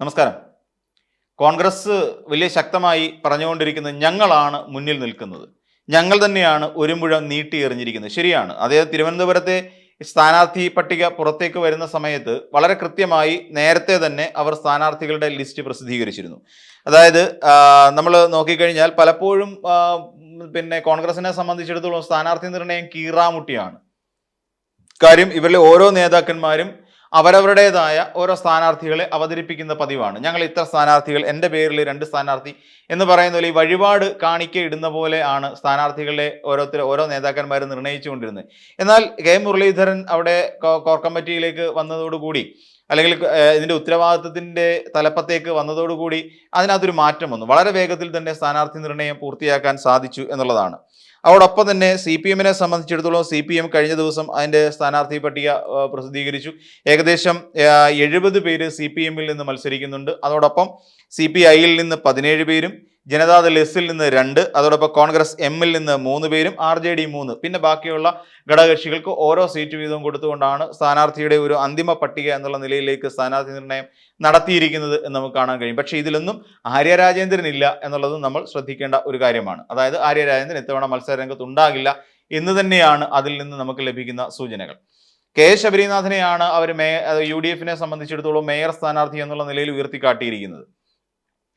നമസ്കാരം. കോൺഗ്രസ് വലിയ ശക്തമായി പറഞ്ഞുകൊണ്ടിരിക്കുന്നത് ഞങ്ങളാണ് മുന്നിൽ നിൽക്കുന്നത്. ഞങ്ങൾ തന്നെയാണ് ഒരു മുഴം നീട്ടി എറിഞ്ഞിരിക്കുന്നത്. ശരിയാണ്. അതായത് തിരുവനന്തപുരത്തെ സ്ഥാനാർത്ഥി പട്ടിക പുറത്തേക്ക് വരുന്ന സമയത്ത് വളരെ കൃത്യമായി നേരത്തെ തന്നെ അവർ സ്ഥാനാർത്ഥികളുടെ ലിസ്റ്റ് പ്രസിദ്ധീകരിച്ചിരുന്നു. അതായത് നമ്മൾ നോക്കിക്കഴിഞ്ഞാൽ പലപ്പോഴും പിന്നെ കോൺഗ്രസിനെ സംബന്ധിച്ചിടത്തോളം സ്ഥാനാർത്ഥി നിർണയം കീറാമുട്ടിയാണ്. കാര്യം ഇവരിലെ ഓരോ നേതാക്കന്മാരും അവരവരുടേതായ ഓരോ സ്ഥാനാർത്ഥികളെ അവതരിപ്പിക്കുന്ന പതിവാണ്. ഞങ്ങൾ ഇത്ര സ്ഥാനാർത്ഥികൾ എന്റെ പേരിൽ രണ്ട് സ്ഥാനാർത്ഥി എന്ന് പറയുന്ന പോലെ ഈ വഴിപാട് കാണിക്ക ഇടുന്ന പോലെ ആണ് സ്ഥാനാർത്ഥികളെ ഓരോരുത്തർ ഓരോ നേതാക്കന്മാർ നിർണയിച്ചുകൊണ്ടിരുന്നത് എന്നാൽ കെ മുരളീധരൻ അവിടെ കോർ കമ്മിറ്റിയിലേക്ക് വന്നതോടുകൂടി അല്ലെങ്കിൽ ഇതിന്റെ ഉത്തരവാദിത്വത്തിന്റെ തലപ്പത്തേക്ക് വന്നതോടുകൂടി അതിനകത്തൊരു മാറ്റം വന്നു. വളരെ വേഗത്തിൽ തന്നെ സ്ഥാനാർത്ഥി നിർണയം പൂർത്തിയാക്കാൻ സാധിച്ചു എന്നുള്ളതാണ്. അതോടൊപ്പം തന്നെ സി പി എമ്മിനെ സംബന്ധിച്ചിടത്തോളം സി പി എം കഴിഞ്ഞ ദിവസം അതിന്റെ സ്ഥാനാർത്ഥി പട്ടിക പ്രസിദ്ധീകരിച്ചു. ഏകദേശം എഴുപത് പേര് സി പി എമ്മിൽ നിന്ന് മത്സരിക്കുന്നുണ്ട്. അതോടൊപ്പം സി പി ഐയിൽ നിന്ന് പതിനേഴ് പേരും ജനതാദൾ എസിൽ നിന്ന് രണ്ട് അതോടൊപ്പം കോൺഗ്രസ് എമ്മിൽ നിന്ന് മൂന്ന് പേരും ആർ ജെ ഡി മൂന്ന്. പിന്നെ ബാക്കിയുള്ള ഘടകകക്ഷികൾക്ക് ഓരോ സീറ്റ് വീതവും കൊടുത്തുകൊണ്ടാണ് സ്ഥാനാർത്ഥിയുടെ ഒരു അന്തിമ പട്ടിക എന്നുള്ള നിലയിലേക്ക് സ്ഥാനാർത്ഥി നിർണയം നടത്തിയിരിക്കുന്നത് എന്ന് നമുക്ക് കാണാൻ കഴിയും. പക്ഷേ ഇതിലൊന്നും ആര്യ രാജേന്ദ്രൻ ഇല്ല എന്നുള്ളതും നമ്മൾ ശ്രദ്ധിക്കേണ്ട ഒരു കാര്യമാണ്. അതായത് ആര്യരാജേന്ദ്രൻ ഇത്തവണ മത്സര രംഗത്ത് ഉണ്ടാകില്ല എന്ന് തന്നെയാണ് അതിൽ നിന്ന് നമുക്ക് ലഭിക്കുന്ന സൂചനകൾ. കെ ശബരിനാഥനെയാണ് അവർ മേ യു ഡി എഫിനെ സംബന്ധിച്ചിടത്തോളം മേയർ സ്ഥാനാർത്ഥി എന്നുള്ള നിലയിൽ ഉയർത്തിക്കാട്ടിയിരിക്കുന്നത്.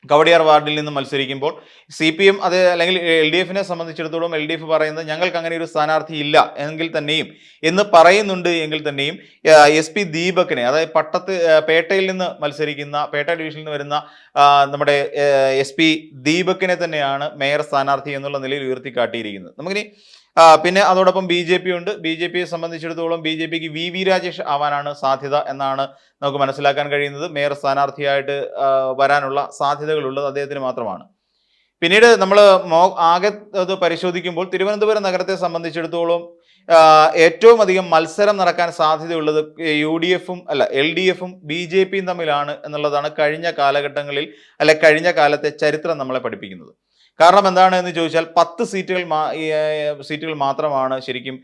കവടിയാർ വാർഡിൽ നിന്ന് മത്സരിക്കുമ്പോൾ സി പി എം അത് അല്ലെങ്കിൽ എൽ ഡി എഫിനെ സംബന്ധിച്ചിടത്തോളം എൽ ഡി എഫ് പറയുന്നത് ഞങ്ങൾക്ക് അങ്ങനെ ഒരു സ്ഥാനാർത്ഥി ഇല്ല എങ്കിൽ തന്നെയും എന്ന് പറയുന്നുണ്ട് എങ്കിൽ തന്നെയും എസ് പി ദീപകിനെ അതായത് പട്ടത്ത് പേട്ടയിൽ നിന്ന് മത്സരിക്കുന്ന പേട്ട ഡിവിഷനിൽ നിന്ന് വരുന്ന നമ്മുടെ എസ് പി ദീപകിനെ തന്നെയാണ് മേയർ സ്ഥാനാർത്ഥി എന്നുള്ള നിലയിൽ ഉയർത്തിക്കാട്ടിയിരിക്കുന്നത്. നമുക്കിനി പിന്നെ അതോടൊപ്പം ബി ജെ പി ഉണ്ട്. ബി ജെ പിയെ സംബന്ധിച്ചിടത്തോളം ബി ജെ പിക്ക് വി വി രാജേഷ് ആവാനാണ് സാധ്യത എന്നാണ് നമുക്ക് മനസ്സിലാക്കാൻ കഴിയുന്നത്. മേയർ സ്ഥാനാർത്ഥിയായിട്ട് വരാനുള്ള സാധ്യതകളുള്ളത് അദ്ദേഹത്തിന് മാത്രമാണ്. പിന്നീട് നമ്മൾ മോ ആകെ അത് പരിശോധിക്കുമ്പോൾ തിരുവനന്തപുരം നഗരത്തെ സംബന്ധിച്ചിടത്തോളം ഏറ്റവും അധികം മത്സരം നടക്കാൻ സാധ്യതയുള്ളത് യു ഡി എഫും അല്ല എൽ ഡി എഫും ബി ജെ പിയും തമ്മിലാണ് എന്നുള്ളതാണ് കഴിഞ്ഞ കാലഘട്ടങ്ങളിൽ അല്ലെ കഴിഞ്ഞ കാലത്തെ ചരിത്രം നമ്മളെ പഠിപ്പിക്കുന്നത്. കാരണം എന്താണ് എന്ന് ചോദിച്ചാൽ പത്ത് സീറ്റുകൾ സീറ്റുകൾ മാത്രമാണ് ശരിക്കും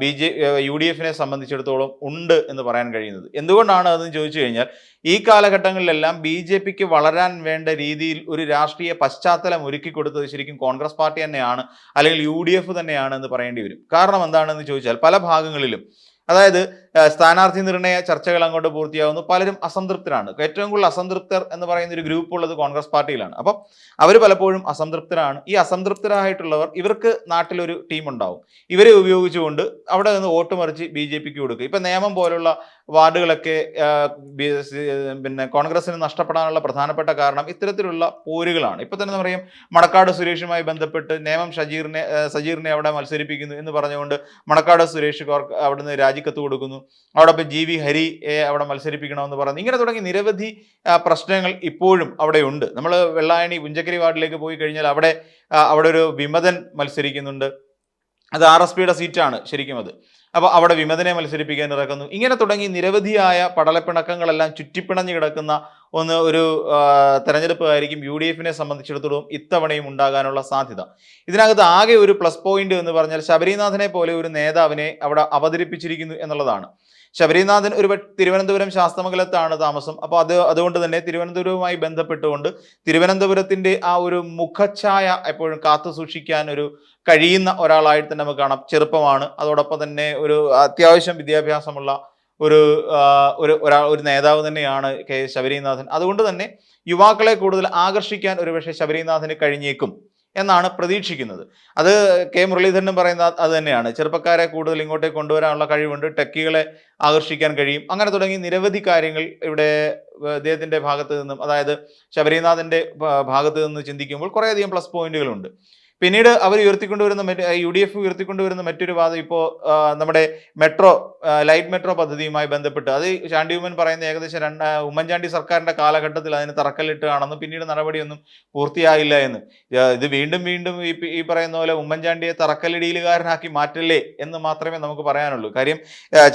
ബി ജെ യു ഡി എഫിനെ സംബന്ധിച്ചിടത്തോളം ഉണ്ട് എന്ന് പറയാൻ കഴിയുന്നത്. എന്തുകൊണ്ടാണ് അതെന്ന് ചോദിച്ചു കഴിഞ്ഞാൽ ഈ കാലഘട്ടങ്ങളിലെല്ലാം ബി ജെ പിക്ക് വളരാൻ വേണ്ട രീതിയിൽ ഒരു രാഷ്ട്രീയ പശ്ചാത്തലം ഒരുക്കി കൊടുത്തത് ശരിക്കും കോൺഗ്രസ് പാർട്ടി തന്നെയാണ് അല്ലെങ്കിൽ യു ഡി എഫ് തന്നെയാണ് എന്ന് പറയേണ്ടി വരും. കാരണം എന്താണെന്ന് ചോദിച്ചാൽ പല ഭാഗങ്ങളിലും അതായത് സ്ഥാനാർത്ഥി നിർണയ ചർച്ചകൾ അങ്ങോട്ട് പൂർത്തിയാവുന്നു. പലരും അസംതൃപ്തരാണ്. ഏറ്റവും കൂടുതൽ അസംതൃപ്തർ എന്ന് പറയുന്ന ഒരു ഗ്രൂപ്പ് ഉള്ളത് കോൺഗ്രസ് പാർട്ടിയിലാണ്. അപ്പം അവർ പലപ്പോഴും അസംതൃപ്തരാണ്. ഈ അസംതൃപ്തരായിട്ടുള്ളവർ ഇവർക്ക് നാട്ടിലൊരു ടീം ഉണ്ടാവും ഇവരെ ഉപയോഗിച്ചുകൊണ്ട് അവിടെ നിന്ന് വോട്ട് മറിച്ച് ബി ജെ പിക്ക് കൊടുക്കുക ഇപ്പം നിയമം പോലുള്ള വാർഡുകളൊക്കെ പിന്നെ കോൺഗ്രസിന് നഷ്ടപ്പെടാനുള്ള പ്രധാനപ്പെട്ട കാരണം ഇത്തരത്തിലുള്ള പോരുകളാണ്. ഇപ്പം തന്നെ പറയും മണക്കാട് സുരേഷുമായി ബന്ധപ്പെട്ട് നേമം ഷജീറിനെ സജീറിനെ അവിടെ മത്സരിപ്പിക്കുന്നു എന്ന് പറഞ്ഞുകൊണ്ട് മണക്കാട് സുരേഷ് അവിടുന്ന് രാജിക്കത്ത് കൊടുക്കുന്നു. അവിടെ ജി വി ഹരിയെ അവിടെ മത്സരിപ്പിക്കണമെന്ന് പറഞ്ഞു. ഇങ്ങനെ തുടങ്ങി നിരവധി പ്രശ്നങ്ങൾ ഇപ്പോഴും അവിടെയുണ്ട്. നമ്മൾ വെള്ളായണി പുഞ്ചക്കരി വാർഡിലേക്ക് പോയി കഴിഞ്ഞാൽ അവിടെ അവിടെ ഒരു വിമതൻ മത്സരിക്കുന്നുണ്ട്. അത് ആർ എസ് പിയുടെ സീറ്റാണ് ശരിക്കും അത്. അപ്പോൾ അവിടെ വിമതനെ മത്സരിപ്പിക്കാൻ ഇറക്കുന്നു. ഇങ്ങനെ തുടങ്ങി നിരവധിയായ പടലപ്പിണക്കങ്ങളെല്ലാം ചുറ്റിപ്പിണഞ്ഞു കിടക്കുന്ന ഒന്ന് ഒരു തെരഞ്ഞെടുപ്പ് ആയിരിക്കും യു ഡി എഫിനെ സംബന്ധിച്ചിടത്തോളം ഇത്തവണയും ഉണ്ടാകാനുള്ള സാധ്യത. ഇതിനകത്ത് ആകെ ഒരു പ്ലസ് പോയിന്റ് എന്ന് പറഞ്ഞാൽ ശബരിനാഥനെ പോലെ ഒരു നേതാവിനെ അവിടെ അവതരിപ്പിച്ചിരിക്കുന്നു എന്നുള്ളതാണ്. ശബരിനാഥൻ ഒരു തിരുവനന്തപുരം ശാസ്തമംഗലത്താണ് താമസം. അപ്പോൾ അത് അതുകൊണ്ട് തന്നെ തിരുവനന്തപുരവുമായി ബന്ധപ്പെട്ടുകൊണ്ട് തിരുവനന്തപുരത്തിന്റെ ആ ഒരു മുഖഛായ എപ്പോഴും കാത്തു സൂക്ഷിക്കാൻ ഒരു കഴിയുന്ന ഒരാളായിട്ട് തന്നെ നമുക്ക് കാണാം. ചെറുപ്പമാണ്. അതോടൊപ്പം തന്നെ ഒരു അത്യാവശ്യം വിദ്യാഭ്യാസമുള്ള ഒരു ഒരു ഒരാ ഒരു നേതാവ് തന്നെയാണ് കെ. ശബരിനാഥൻ. അതുകൊണ്ട് തന്നെ യുവാക്കളെ കൂടുതൽ ആകർഷിക്കാൻ ഒരുപക്ഷെ ശബരിനാഥന് കഴിഞ്ഞേക്കും. എന്നാണ് പ്രതീക്ഷിക്കുന്നത്. അത് കെ മുരളീധരനും പറയുന്ന അത് തന്നെയാണ്. ചെറുപ്പക്കാരെ കൂടുതൽ ഇങ്ങോട്ടേക്ക് കൊണ്ടുവരാനുള്ള കഴിവുണ്ട്. ടെക്കികളെ ആകർഷിക്കാൻ കഴിയും. അങ്ങനെ തുടങ്ങി നിരവധി കാര്യങ്ങൾ ഇവിടെ അദ്ദേഹത്തിന്റെ ഭാഗത്ത് നിന്നും അതായത് ശബരിനാഥന്റെ ഭാഗത്ത് നിന്ന് ചിന്തിക്കുമ്പോൾ കുറേയധികം പ്ലസ് പോയിന്റുകളുണ്ട് പിന്നീട് അവർ ഉയർത്തിക്കൊണ്ടുവരുന്ന മറ്റ് യു ഡി എഫ് ഉയർത്തിക്കൊണ്ടുവരുന്ന മറ്റൊരു വാദം ഇപ്പോൾ നമ്മുടെ മെട്രോ ലൈറ്റ് മെട്രോ പദ്ധതിയുമായി ബന്ധപ്പെട്ട്. അത് ചാണ്ടി ഉമ്മൻ പറയുന്ന ഏകദേശം രണ്ട് ഉമ്മൻചാണ്ടി സർക്കാരിന്റെ കാലഘട്ടത്തിൽ അതിന് തറക്കല്ലിട്ടാണെന്നും പിന്നീട് നടപടിയൊന്നും പൂർത്തിയായില്ല എന്ന്. ഇത് വീണ്ടും വീണ്ടും ഈ പറയുന്ന പോലെ ഉമ്മൻചാണ്ടിയെ തറക്കല്ലിടിയിലുകാരനാക്കി മാറ്റല്ലേ എന്ന് മാത്രമേ നമുക്ക് പറയാനുള്ളൂ. കാര്യം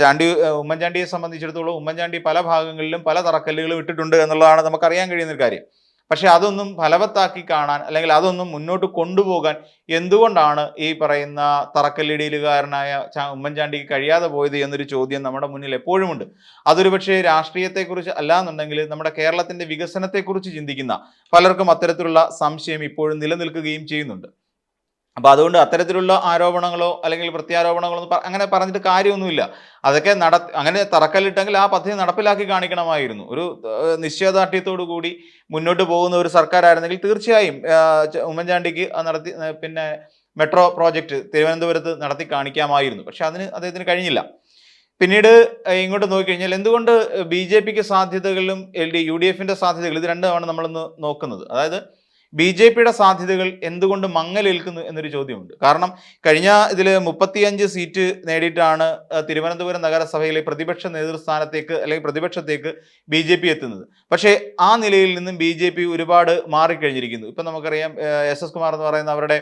ചാണ്ടി ഉമ്മൻചാണ്ടിയെ സംബന്ധിച്ചിടത്തോളം ഉമ്മൻചാണ്ടി പല ഭാഗങ്ങളിലും പല തറക്കല്ലുകളും ഇട്ടിട്ടുണ്ട് എന്നുള്ളതാണ് നമുക്കറിയാൻ കഴിയുന്ന ഒരു കാര്യം. പക്ഷെ അതൊന്നും ഫലവത്താക്കി കാണാൻ അല്ലെങ്കിൽ അതൊന്നും മുന്നോട്ട് കൊണ്ടുപോകാൻ എന്തുകൊണ്ടാണ് ഈ പറയുന്ന തറക്കല്ലിടിയിലുകാരനായ ഉമ്മൻചാണ്ടിക്ക് കഴിയാതെ പോയത് എന്നൊരു ചോദ്യം നമ്മുടെ മുന്നിൽ എപ്പോഴുമുണ്ട്. അതൊരു പക്ഷേ രാഷ്ട്രീയത്തെക്കുറിച്ച് അല്ലാന്നുണ്ടെങ്കിൽ നമ്മുടെ കേരളത്തിന്റെ വികസനത്തെക്കുറിച്ച് ചിന്തിക്കുന്ന പലർക്കും അത്തരത്തിലുള്ള സംശയം ഇപ്പോഴും നിലനിൽക്കുകയും ചെയ്യുന്നുണ്ട്. അപ്പൊ അതുകൊണ്ട് അത്തരത്തിലുള്ള ആരോപണങ്ങളോ അല്ലെങ്കിൽ പ്രത്യാരോപണങ്ങളോ അങ്ങനെ പറഞ്ഞിട്ട് കാര്യമൊന്നുമില്ല. അതൊക്കെ നട അങ്ങനെ തറക്കല്ലിട്ടെങ്കിൽ ആ പദ്ധതി നടപ്പിലാക്കി കാണിക്കണമായിരുന്നു. ഒരു നിശ്ചയദാർഢ്യത്തോടു കൂടി മുന്നോട്ട് പോകുന്ന ഒരു സർക്കാരായിരുന്നെങ്കിൽ തീർച്ചയായും ഉമ്മൻചാണ്ടിക്ക് നടത്തി പിന്നെ മെട്രോ പ്രോജക്റ്റ് തിരുവനന്തപുരത്ത് നടത്തി കാണിക്കാമായിരുന്നു. പക്ഷെ അതിന് അദ്ദേഹത്തിന് കഴിഞ്ഞില്ല. പിന്നീട് ഇങ്ങോട്ട് നോക്കിക്കഴിഞ്ഞാൽ എന്തുകൊണ്ട് ബി ജെ പിക്ക് സാധ്യതകളും എൽ ഡി യു ഡി എഫിന്റെ സാധ്യതകൾ ഇത് രണ്ടുമാണ് നമ്മളിന്ന് നോക്കുന്നത്. അതായത് ബി ജെ പിയുടെ സാധ്യതകൾ എന്തുകൊണ്ട് മങ്ങലേൽക്കുന്നു എന്നൊരു ചോദ്യമുണ്ട്. കാരണം കഴിഞ്ഞ ഇതിൽ മുപ്പത്തിയഞ്ച് സീറ്റ് നേടിയിട്ടാണ് തിരുവനന്തപുരം നഗരസഭയിലെ പ്രതിപക്ഷ നേതൃസ്ഥാനത്തേക്ക് അല്ലെങ്കിൽ പ്രതിപക്ഷത്തേക്ക് ബി ജെ പി എത്തുന്നത്. പക്ഷേ ആ നിലയിൽ നിന്നും ബി ജെ പി ഒരുപാട് മാറിക്കഴിഞ്ഞിരിക്കുന്നു. ഇപ്പം നമുക്കറിയാം എസ് എസ് കുമാർ എന്ന് പറയുന്ന അവരുടെ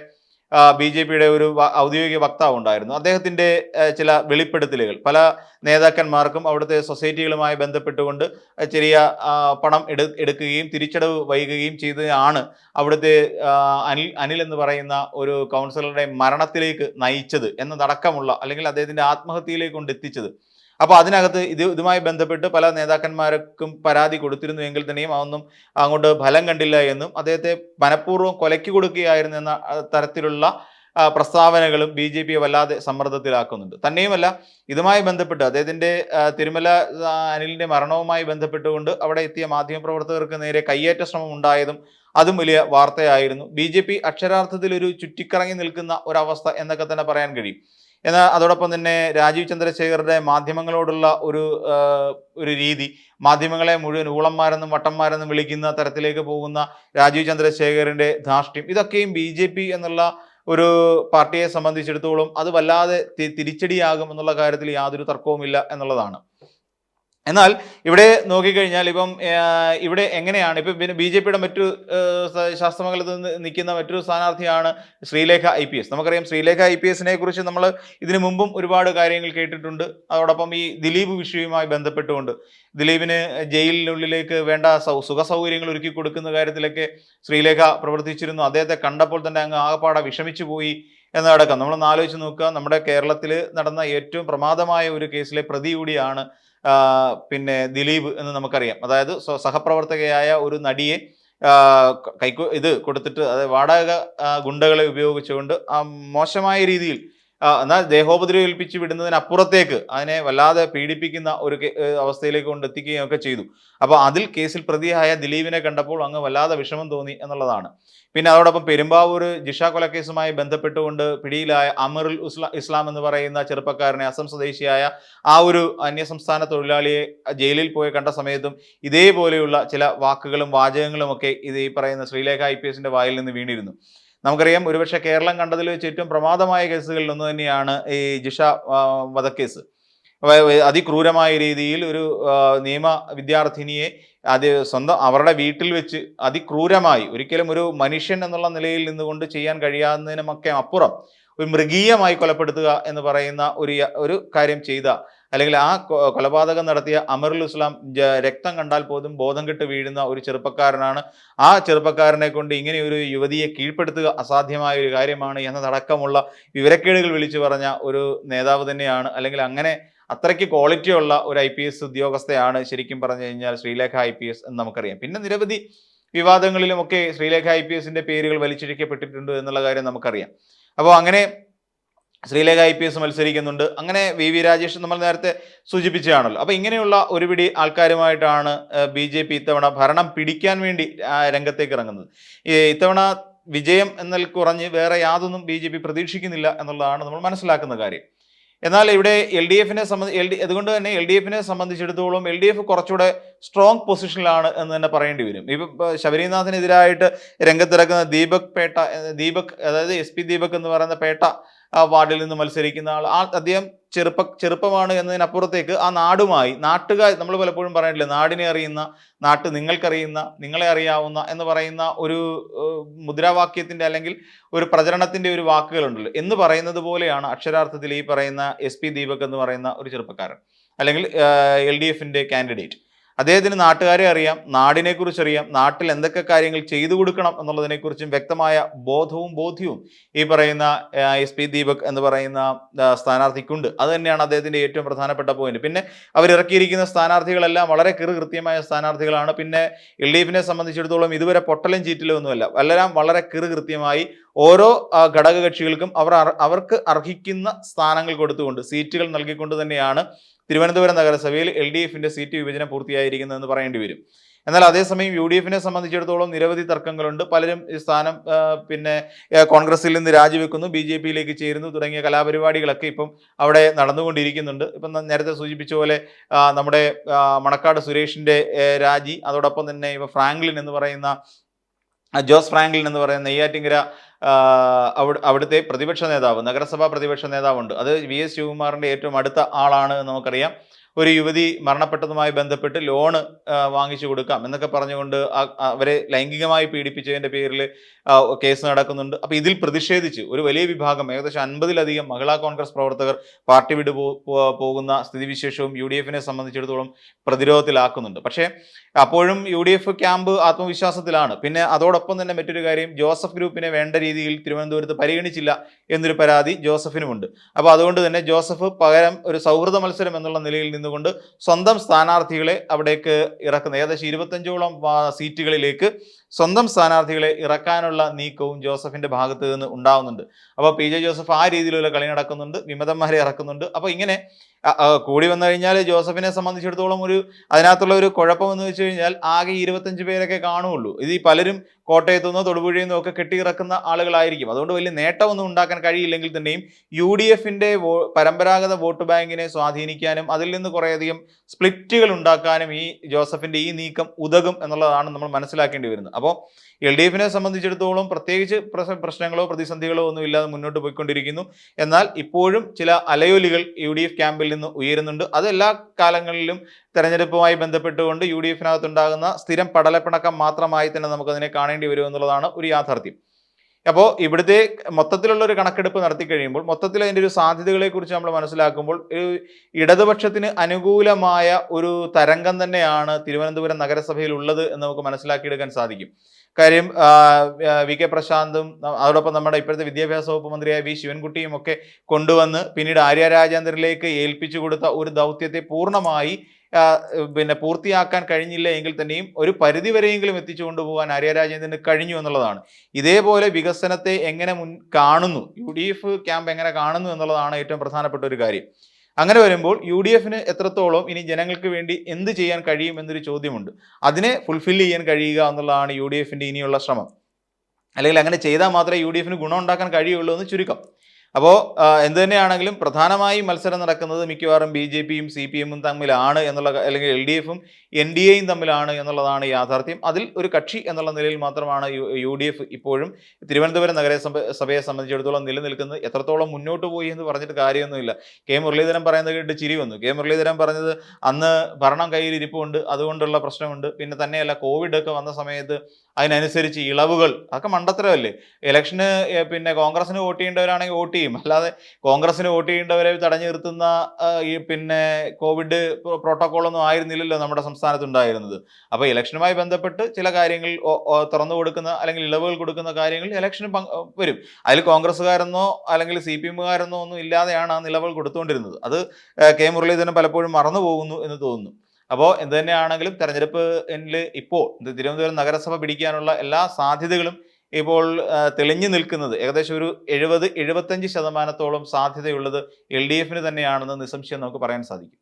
ബി ജെ പിയുടെ ഒരു ഔദ്യോഗിക വക്താവ് ഉണ്ടായിരുന്നു. അദ്ദേഹത്തിന്റെ ചില വെളിപ്പെടുത്തലുകൾ. പല നേതാക്കന്മാർക്കും അവിടുത്തെ സൊസൈറ്റികളുമായി ബന്ധപ്പെട്ടുകൊണ്ട് ചെറിയ പണം എടു എടുക്കുകയും തിരിച്ചടവ് വൈകുകയും ചെയ്തതാണ് അവിടുത്തെ അനിൽ അനിൽ എന്ന് പറയുന്ന ഒരു കൗൺസിലറുടെ മരണത്തിലേക്ക് നയിച്ചത് എന്നതടക്കമുള്ള അല്ലെങ്കിൽ അദ്ദേഹത്തിന്റെ ആത്മഹത്യയിലേക്ക് കൊണ്ട് എത്തിച്ചത്. അപ്പോൾ അതിനകത്ത് ഇത് ഇതുമായി ബന്ധപ്പെട്ട് പല നേതാക്കന്മാർക്കും പരാതി കൊടുത്തിരുന്നു എങ്കിൽ തന്നെയും അതൊന്നും അങ്ങോട്ട് ഫലം കണ്ടില്ല എന്നും അദ്ദേഹത്തെ മനഃപൂർവം കൊലയ്ക്ക് കൊടുക്കുകയായിരുന്നു എന്ന ആ, തരത്തിലുള്ള പ്രസ്താവനകളും ബി ജെ പിയെ വല്ലാതെ സമ്മർദ്ദത്തിലാക്കുന്നുണ്ട്. തന്നെയുമല്ല ഇതുമായി ബന്ധപ്പെട്ട് അദ്ദേഹത്തിന്റെ തിരുമല അനിലിന്റെ മരണവുമായി ബന്ധപ്പെട്ടുകൊണ്ട് അവിടെ എത്തിയ മാധ്യമപ്രവർത്തകർക്ക് നേരെ കയ്യേറ്റ ശ്രമം ഉണ്ടായതും അതും വലിയ വാർത്തയായിരുന്നു. ബി ജെ പി അക്ഷരാർത്ഥത്തിൽ ഒരു ചുറ്റിക്കറങ്ങി നിൽക്കുന്ന ഒരവസ്ഥ എന്നൊക്കെ തന്നെ പറയാൻ കഴിയും. എന്നാൽ അതോടൊപ്പം തന്നെ രാജീവ് ചന്ദ്രശേഖറുടെ മാധ്യമങ്ങളോടുള്ള ഒരു ഒരു രീതി മാധ്യമങ്ങളെ മുഴുവൻ ഊളന്മാരെന്നും വട്ടന്മാരെന്നും വിളിക്കുന്ന തരത്തിലേക്ക് പോകുന്ന രാജീവ് ചന്ദ്രശേഖറിന്റെ ധാർഷ്ട്യം ഇതൊക്കെയും ബി എന്നുള്ള ഒരു പാർട്ടിയെ സംബന്ധിച്ചിടത്തോളം അത് വല്ലാതെ തിരിച്ചടിയാകും എന്നുള്ള കാര്യത്തിൽ യാതൊരു തർക്കവുമില്ല എന്നുള്ളതാണ്. എന്നാൽ ഇവിടെ നോക്കിക്കഴിഞ്ഞാൽ ഇപ്പം ഇവിടെ എങ്ങനെയാണ്? ഇപ്പം പിന്നെ ബി ജെ പിയുടെ മറ്റു ശാസ്ത്രമംഗലത്ത് നിന്ന് നിൽക്കുന്ന മറ്റൊരു സ്ഥാനാർത്ഥിയാണ് ശ്രീലേഖ ഐ പി എസ്. നമുക്കറിയാം ശ്രീലേഖ ഐ പി എസിനെ കുറിച്ച് നമ്മൾ ഇതിനു മുമ്പും ഒരുപാട് കാര്യങ്ങൾ കേട്ടിട്ടുണ്ട്. അതോടൊപ്പം ഈ ദിലീപ് വിഷയവുമായി ബന്ധപ്പെട്ടുകൊണ്ട് ദിലീപിന് ജയിലിനുള്ളിലേക്ക് വേണ്ട സുഖ സൗകര്യങ്ങൾ ഒരുക്കി കൊടുക്കുന്ന കാര്യത്തിലൊക്കെ ശ്രീലേഖ പ്രവർത്തിച്ചിരുന്നു. അദ്ദേഹത്തെ കണ്ടപ്പോൾ തന്നെ അങ്ങ് ആകപ്പാടെ വിഷമിച്ചു പോയി എന്നതടക്കം. നമ്മളൊന്ന് ആലോചിച്ച് നോക്കുക നമ്മുടെ കേരളത്തിൽ നടന്ന ഏറ്റവും പ്രമാദമായ ഒരു കേസിലെ പ്രതി കൂടിയാണ് പിന്നെ ദിലീപ് എന്ന് നമുക്കറിയാം. അതായത് സഹപ്രവർത്തകയായ ഒരു നടിയെ കൈക്കു ഇത് കൊടുത്തിട്ട് അതായത് വാടക ഗുണ്ടകളെ ഉപയോഗിച്ചുകൊണ്ട് മോശമായ രീതിയിൽ എന്നാൽ ദേഹോപദ്രവം ഏൽപ്പിച്ച് വിടുന്നതിനപ്പുറത്തേക്ക് അതിനെ വല്ലാതെ പീഡിപ്പിക്കുന്ന ഒരു അവസ്ഥയിലേക്ക് കൊണ്ട് എത്തിക്കുകയും ഒക്കെ ചെയ്തു. അപ്പോൾ അതിൽ കേസിൽ പ്രതിയായ ദിലീപിനെ കണ്ടപ്പോൾ അങ്ങ് വല്ലാതെ വിഷമം തോന്നി എന്നുള്ളതാണ്. പിന്നെ അതോടൊപ്പം പെരുമ്പാവൂർ ജിഷ കൊലക്കേസുമായി ബന്ധപ്പെട്ടുകൊണ്ട് പിടിയിലായ അമറുൽ ഇസ്ലാം എന്ന് പറയുന്ന ചെറുപ്പക്കാരനെ അസം സ്വദേശിയായ ആ ഒരു അന്യസംസ്ഥാന തൊഴിലാളിയെ ജയിലിൽ പോയി കണ്ട സമയത്തും ഇതേപോലെയുള്ള ചില വാക്കുകളും വാചകങ്ങളും ഒക്കെ ഇത് ഈ പറയുന്ന ശ്രീലേഖ ഐ പി എസിന്റെ വായിൽ നിന്ന് വീണിരുന്നു. നമുക്കറിയാം ഒരുപക്ഷെ കേരളം കണ്ടതിൽ വെച്ച് ഏറ്റവും പ്രമാദമായ കേസുകളിൽ ഒന്ന് തന്നെയാണ് ഈ ജിഷ വധക്കേസ്. അതിക്രൂരമായ രീതിയിൽ ഒരു നിയമ വിദ്യാർത്ഥിനിയെ അത് സ്വന്തം അവരുടെ വീട്ടിൽ വെച്ച് അതിക്രൂരമായി ഒരിക്കലും ഒരു മനുഷ്യൻ എന്നുള്ള നിലയിൽ നിന്നുകൊണ്ട് ചെയ്യാൻ കഴിയാവുന്നതിനുമൊക്കെ അപ്പുറം ഒരു മൃഗീയമായി കൊലപ്പെടുത്തുക എന്ന് പറയുന്ന ഒരു ഒരു കാര്യം ചെയ്ത. അല്ലെങ്കിൽ ആ കൊലപാതകം നടത്തിയ അമറുൽ ഇസ്ലാം രക്തം കണ്ടാൽ പോലും ബോധം കെട്ട് വീഴുന്ന ഒരു ചെറുപ്പക്കാരനാണ്. ആ ചെറുപ്പക്കാരനെ കൊണ്ട് ഇങ്ങനെ ഒരു യുവതിയെ കീഴ്പ്പെടുത്തുക അസാധ്യമായ ഒരു കാര്യമാണ് എന്നതടക്കമുള്ള വിവരക്കേടുകൾ വിളിച്ചു പറഞ്ഞ ഒരു നേതാവ് തന്നെയാണ്. അല്ലെങ്കിൽ അങ്ങനെ അത്രയ്ക്ക് ക്വാളിറ്റിയുള്ള ഒരു ഐ പി എസ് ഉദ്യോഗസ്ഥയാണ് ശരിക്കും പറഞ്ഞു കഴിഞ്ഞാൽ ശ്രീലേഖ ഐ പി എസ് എന്ന് നമുക്കറിയാം. പിന്നെ നിരവധി വിവാദങ്ങളിലുമൊക്കെ ശ്രീലേഖ ഐ പി എസിന്റെ പേരുകൾ വലിച്ചിഴക്കപ്പെട്ടിട്ടുണ്ട് എന്നുള്ള കാര്യം നമുക്കറിയാം. അപ്പോൾ അങ്ങനെ ശ്രീലേഖ ഐ പി എസ് മത്സരിക്കുന്നുണ്ട്. അങ്ങനെ വി വി രാജേഷ് നമ്മൾ നേരത്തെ സൂചിപ്പിച്ചതാണല്ലോ. അപ്പോൾ ഇങ്ങനെയുള്ള ഒരുപിടി ആൾക്കാരുമായിട്ടാണ് ബി ജെ പി ഇത്തവണ ഭരണം പിടിക്കാൻ വേണ്ടി രംഗത്തേക്ക് ഇറങ്ങുന്നത്. ഇത്തവണ വിജയം എന്നൽ കുറഞ്ഞ് വേറെ യാതൊന്നും ബി പ്രതീക്ഷിക്കുന്നില്ല എന്നുള്ളതാണ് നമ്മൾ മനസ്സിലാക്കുന്ന കാര്യം. എന്നാൽ ഇവിടെ എൽ ഡി എഫിനെ സംബന്ധി എൽ ഡി അതുകൊണ്ട് തന്നെ എൽ ഡി എഫിനെ സംബന്ധിച്ചിടത്തോളം എൽ ഡി എഫ് കുറച്ചുകൂടെ സ്ട്രോങ് പൊസിഷനിലാണ് എന്ന് തന്നെ പറയേണ്ടി വരും. ഇപ്പം ഇപ്പൊ ശബരിനാഥിനെതിരായിട്ട് രംഗത്തിറക്കുന്ന ദീപക് പേട്ട ദീപക് അതായത് എസ് പി ദീപക് എന്ന് പറയുന്ന പേട്ട വാർഡിൽ നിന്ന് മത്സരിക്കുന്ന ആൾ. ആ അദ്ദേഹം ചെറുപ്പ ചെറുപ്പമാണ് എന്നതിനപ്പുറത്തേക്ക് ആ നാടുമായി നാട്ടുകാർ നമ്മൾ പലപ്പോഴും പറയാനില്ലേ നാടിനെ അറിയുന്ന നാട്ട് നിങ്ങൾക്കറിയുന്ന നിങ്ങളെ അറിയാവുന്ന എന്ന് പറയുന്ന ഒരു മുദ്രാവാക്യത്തിന്റെ അല്ലെങ്കിൽ ഒരു പ്രചരണത്തിന്റെ ഒരു വാക്കുകളുണ്ടല്ലോ. എന്ന് പറയുന്നത് പോലെയാണ് അക്ഷരാർത്ഥത്തിൽ ഈ പറയുന്ന എസ് ദീപക് എന്ന് പറയുന്ന ഒരു ചെറുപ്പക്കാരൻ. അല്ലെങ്കിൽ എൽ ഡി എഫിന്റെ കാൻഡിഡേറ്റ്. അദ്ദേഹത്തിന് നാട്ടുകാരെ അറിയാം നാടിനെക്കുറിച്ച് അറിയാം നാട്ടിൽ എന്തൊക്കെ കാര്യങ്ങൾ ചെയ്തു കൊടുക്കണം എന്നുള്ളതിനെക്കുറിച്ചും വ്യക്തമായ ബോധവും ബോധ്യവും ഈ പറയുന്ന എസ് പി ദീപക് എന്ന് പറയുന്ന സ്ഥാനാർത്ഥിക്കുണ്ട്. അത് തന്നെയാണ് അദ്ദേഹത്തിന്റെ ഏറ്റവും പ്രധാനപ്പെട്ട പോയിന്റ് പിന്നെ അവരിറക്കിയിരിക്കുന്ന സ്ഥാനാർത്ഥികളെല്ലാം വളരെ കൃത്യമായ സ്ഥാനാർത്ഥികളാണ്. പിന്നെ എൽ ഡി എഫിനെ സംബന്ധിച്ചിടത്തോളം ഇതുവരെ പൊട്ടലും ചീറ്റലും ഒന്നുമല്ല. എല്ലാം വളരെ കൃത്യമായി ഓരോ ഘടക ഘടകകക്ഷികൾക്കും അവർ അവർക്ക് അർഹിക്കുന്ന സ്ഥാനങ്ങൾ കൊടുത്തുകൊണ്ട് സീറ്റുകൾ നൽകിക്കൊണ്ട് തന്നെയാണ് തിരുവനന്തപുരം നഗരസഭയിൽ എൽ ഡി എഫിന്റെ സീറ്റ് വിഭജനം പൂർത്തിയായിരിക്കുന്നതെന്ന് പറയേണ്ടി വരും. എന്നാൽ അതേസമയം യു ഡി എഫിനെ സംബന്ധിച്ചിടത്തോളം നിരവധി തർക്കങ്ങളുണ്ട്. പലരും ഈ സ്ഥാനം പിന്നെ കോൺഗ്രസിൽ നിന്ന് രാജിവെക്കുന്നു ബി ജെ പിയിലേക്ക് ചേരുന്നു തുടങ്ങിയ കലാപരിപാടികളൊക്കെ ഇപ്പം അവിടെ നടന്നുകൊണ്ടിരിക്കുന്നുണ്ട്. ഇപ്പം നേരത്തെ സൂചിപ്പിച്ച പോലെ നമ്മുടെ മണക്കാട് സുരേഷിന്റെ രാജി അതോടൊപ്പം തന്നെ ഇപ്പോൾ ഫ്രാങ്ക്ലിൻ എന്ന് പറയുന്ന ജോസ് ഫ്രാങ്ക്ലിൻ എന്ന് പറയുന്ന നെയ്യാറ്റിങ്കര അവിടെ അവിടുത്തെ പ്രതിപക്ഷ നേതാവ് നഗരസഭാ പ്രതിപക്ഷ നേതാവുണ്ട്. അത് വി എസ് ശിവകുമാറിന്റെ ഏറ്റവും അടുത്ത ആളാണ് നമുക്കറിയാം. ഒരു യുവതി മരണപ്പെട്ടതുമായി ബന്ധപ്പെട്ട് ലോണ് വാങ്ങിച്ചു കൊടുക്കാം എന്നൊക്കെ പറഞ്ഞുകൊണ്ട് അവരെ ലൈംഗികമായി പീഡിപ്പിച്ചതിന്റെ പേരിൽ കേസ് നടക്കുന്നുണ്ട്. അപ്പോൾ ഇതിൽ പ്രതിഷേധിച്ച് ഒരു വലിയ വിഭാഗം ഏകദേശം അൻപതിലധികം മഹിളാ കോൺഗ്രസ് പ്രവർത്തകർ പാർട്ടി വിട്ടു പോകുന്ന സ്ഥിതിവിശേഷവും യു ഡി എഫിനെ സംബന്ധിച്ചിടത്തോളം പ്രതിരോധത്തിലാക്കുന്നുണ്ട്. പക്ഷേ അപ്പോഴും യു ഡി എഫ് ക്യാമ്പ് ആത്മവിശ്വാസത്തിലാണ്. പിന്നെ അതോടൊപ്പം തന്നെ മറ്റൊരു കാര്യം ജോസഫ് ഗ്രൂപ്പിനെ വേണ്ട രീതിയിൽ തിരുവനന്തപുരത്ത് പരിഗണിച്ചില്ല എന്നൊരു പരാതി ജോസഫിനുമുണ്ട്. അപ്പോൾ അതുകൊണ്ട് തന്നെ ജോസഫ് പകരം ഒരു സൗഹൃദ മത്സരം എന്നുള്ള നിലയിൽ നിന്നുകൊണ്ട് സ്വന്തം സ്ഥാനാർത്ഥികളെ അവിടേക്ക് ഇറക്കുന്ന. ഏകദേശം ഇരുപത്തഞ്ചോളം സീറ്റുകളിലേക്ക് സ്വന്തം സ്ഥാനാർത്ഥികളെ ഇറക്കാനുള്ള നീക്കവും ജോസഫിന്റെ ഭാഗത്ത് നിന്ന് ഉണ്ടാവുന്നുണ്ട്. അപ്പോൾ പി ജെ ജോസഫ് ആ രീതിയിലുള്ള കളി നടക്കുന്നുണ്ട് വിമതന്മാരെ ഇറക്കുന്നുണ്ട്. അപ്പോൾ ഇങ്ങനെ കൂടി വന്നു കഴിഞ്ഞാൽ ജോസഫിനെ സംബന്ധിച്ചിടത്തോളം ഒരു അതിനകത്തുള്ള ഒരു കുഴപ്പം എന്ന് വെച്ച് കഴിഞ്ഞാൽ ആകെ ഇരുപത്തഞ്ച് പേരൊക്കെ കാണുള്ളൂ ഇത് ഈ പലരും കോട്ടയത്തു നിന്നോ തൊടുപുഴയിൽ നിന്നോ ഒക്കെ കെട്ടിയിറക്കുന്ന ആളുകളായിരിക്കും. അതുകൊണ്ട് വലിയ നേട്ടമൊന്നും ഉണ്ടാക്കാൻ കഴിയില്ലെങ്കിൽ തന്നെയും യു ഡി എഫിന്റെ പരമ്പരാഗത വോട്ട് ബാങ്കിനെ സ്വാധീനിക്കാനും അതിൽ നിന്ന് കുറേയധികം സ്പ്ലിറ്റുകൾ ഉണ്ടാക്കാനും ഈ ജോസഫിന്റെ ഈ നീക്കം ഉതകും എന്നുള്ളതാണ് നമ്മൾ മനസ്സിലാക്കേണ്ടി വരുന്നത്. അപ്പോൾ എൽ ഡി എഫിനെ സംബന്ധിച്ചിടത്തോളം പ്രത്യേകിച്ച് പ്രശ- പ്രശ്നങ്ങളോ പ്രതിസന്ധികളോ ഒന്നും ഇല്ലാതെ മുന്നോട്ട് പോയിക്കൊണ്ടിരിക്കുന്നു. എന്നാൽ ഇപ്പോഴും ചില അലയൊലികൾ യു ഡി എഫ് ക്യാമ്പിൽ നിന്ന് ഉയരുന്നുണ്ട്. അത് എല്ലാ കാലങ്ങളിലും തെരഞ്ഞെടുപ്പുമായി ബന്ധപ്പെട്ടുകൊണ്ട് യു ഡി എഫിനകത്തുണ്ടാകുന്ന സ്ഥിരം പടലപ്പിണക്കം മാത്രമായി തന്നെ നമുക്കതിനെ കാണേണ്ടി വരുമെന്നുള്ളതാണ് ഒരു യാഥാർത്ഥ്യം. അപ്പോൾ ഇവിടുത്തെ മൊത്തത്തിലുള്ള ഒരു കണക്കെടുപ്പ് നടത്തി കഴിയുമ്പോൾ മൊത്തത്തിൽ അതിന്റെ ഒരു സാധ്യതകളെ കുറിച്ച് നമ്മൾ മനസ്സിലാക്കുമ്പോൾ ഇടതുപക്ഷത്തിന് അനുകൂലമായ ഒരു തരംഗം തന്നെയാണ് തിരുവനന്തപുരം നഗരസഭയിൽ ഉള്ളത് എന്ന് നമുക്ക് മനസ്സിലാക്കിയെടുക്കാൻ സാധിക്കും. കാര്യം വി കെ പ്രശാന്തും അതോടൊപ്പം നമ്മുടെ ഇപ്പോഴത്തെ വിദ്യാഭ്യാസ വകുപ്പ് മന്ത്രിയായ വി ശിവൻകുട്ടിയും ഒക്കെ കൊണ്ടുവന്ന് പിന്നീട് ആര്യ രാജേന്ദ്രനിലേക്ക് ഏൽപ്പിച്ചു കൊടുത്ത ഒരു ദൗത്യത്തെ പൂർണമായി പിന്നെ പൂർത്തിയാക്കാൻ കഴിഞ്ഞില്ല എങ്കിൽ തന്നെയും ഒരു പരിധിവരെയെങ്കിലും എത്തിച്ചു കൊണ്ടുപോകാൻ ആര്യ രാജേന്ദ്രന് കഴിഞ്ഞു എന്നുള്ളതാണ്. ഇതേപോലെ വികസനത്തെ എങ്ങനെ മുൻ കാണുന്നു? യു ഡി എഫ് ക്യാമ്പ് എങ്ങനെ കാണുന്നു എന്നുള്ളതാണ് ഏറ്റവും പ്രധാനപ്പെട്ട ഒരു കാര്യം. അങ്ങനെ വരുമ്പോൾ യു ഡി എഫിന് എത്രത്തോളം ഇനി ജനങ്ങൾക്ക് വേണ്ടി എന്ത് ചെയ്യാൻ കഴിയും എന്നൊരു ചോദ്യമുണ്ട്. അതിനെ ഫുൾഫിൽ ചെയ്യാൻ കഴിയുക എന്നുള്ളതാണ് യു ഡി എഫിന്റെ ഇനിയുള്ള ശ്രമം. അല്ലെങ്കിൽ അങ്ങനെ ചെയ്താൽ മാത്രമേ യു ഡി എഫിന് ഗുണം ഉണ്ടാക്കാൻ കഴിയുള്ളൂ എന്ന് ചുരുക്കം. അപ്പോൾ എന്ത് തന്നെയാണെങ്കിലും പ്രധാനമായും മത്സരം നടക്കുന്നത് മിക്കവാറും ബി ജെ പിയും സി പി എമ്മും തമ്മിലാണ് എന്നുള്ള അല്ലെങ്കിൽ എൽ ഡി എഫും എൻ ഡി എയും തമ്മിലാണ് എന്നുള്ളതാണ് യാഥാർത്ഥ്യം. അതിൽ ഒരു കക്ഷി എന്നുള്ള നിലയിൽ മാത്രമാണ് യു- ഡി എഫ് ഇപ്പോഴും തിരുവനന്തപുരം നഗരസഭ സഭയെ സംബന്ധിച്ചിടത്തോളം നിലനിൽക്കുന്നത്. എത്രത്തോളം മുന്നോട്ട് പോയി എന്ന് പറഞ്ഞിട്ട് കാര്യമൊന്നുമില്ല. കെ മുരളീധരൻ പറയുന്നത് കേട്ട് ചിരി വന്നു. കെ മുരളീധരൻ പറഞ്ഞത് അന്ന് ഭരണം കയ്യിലിരിപ്പുണ്ട് അതുകൊണ്ടുള്ള പ്രശ്നമുണ്ട്. പിന്നെ തന്നെയല്ല കോവിഡ് ഒക്കെ വന്ന സമയത്ത് അതിനനുസരിച്ച് ഇളവുകൾ അതൊക്കെ മണ്ടത്തരമല്ലേ? ഇലക്ഷന് പിന്നെ കോൺഗ്രസിന് വോട്ട് ചെയ്യേണ്ടവരാണെങ്കിൽ വോട്ട് ചെയ്യും. അല്ലാതെ കോൺഗ്രസിന് വോട്ട് ചെയ്യേണ്ടവരെ തടഞ്ഞു നിർത്തുന്ന ഈ പിന്നെ കോവിഡ് പ്രോട്ടോകോൾ ഒന്നും ആയിരുന്നില്ലല്ലോ നമ്മുടെ സംസ്ഥാനത്തുണ്ടായിരുന്നത്. അപ്പോൾ ഇലക്ഷനുമായി ബന്ധപ്പെട്ട് ചില കാര്യങ്ങൾ തുറന്നു കൊടുക്കുന്ന അല്ലെങ്കിൽ ഇളവുകൾ കൊടുക്കുന്ന കാര്യങ്ങൾ ഇലക്ഷന് വരും. അതിൽ കോൺഗ്രസ്സുകാരെന്നോ അല്ലെങ്കിൽ സി പി എമ്മുകാരെന്നോ ഒന്നും ഇല്ലാതെയാണ് ആ നിലവുകൾ കൊടുത്തുകൊണ്ടിരുന്നത്. അത് കെ. മുരളീധരൻ പലപ്പോഴും മറന്നു പോകുന്നു എന്ന് തോന്നുന്നു. അപ്പോൾ എന്ത് തന്നെയാണെങ്കിലും തെരഞ്ഞെടുപ്പിൽ ഇപ്പോൾ തിരുവനന്തപുരം നഗരസഭ പിടിക്കാനുള്ള എല്ലാ സാധ്യതകളും ഇപ്പോൾ തെളിഞ്ഞു നിൽക്കുന്നത് ഏകദേശം ഒരു എഴുപത് എഴുപത്തഞ്ച് ശതമാനത്തോളം സാധ്യതയുള്ളത് എൽ ഡി എഫിന് തന്നെയാണെന്ന് നിസ്സംശയം നമുക്ക് പറയാൻ സാധിക്കും.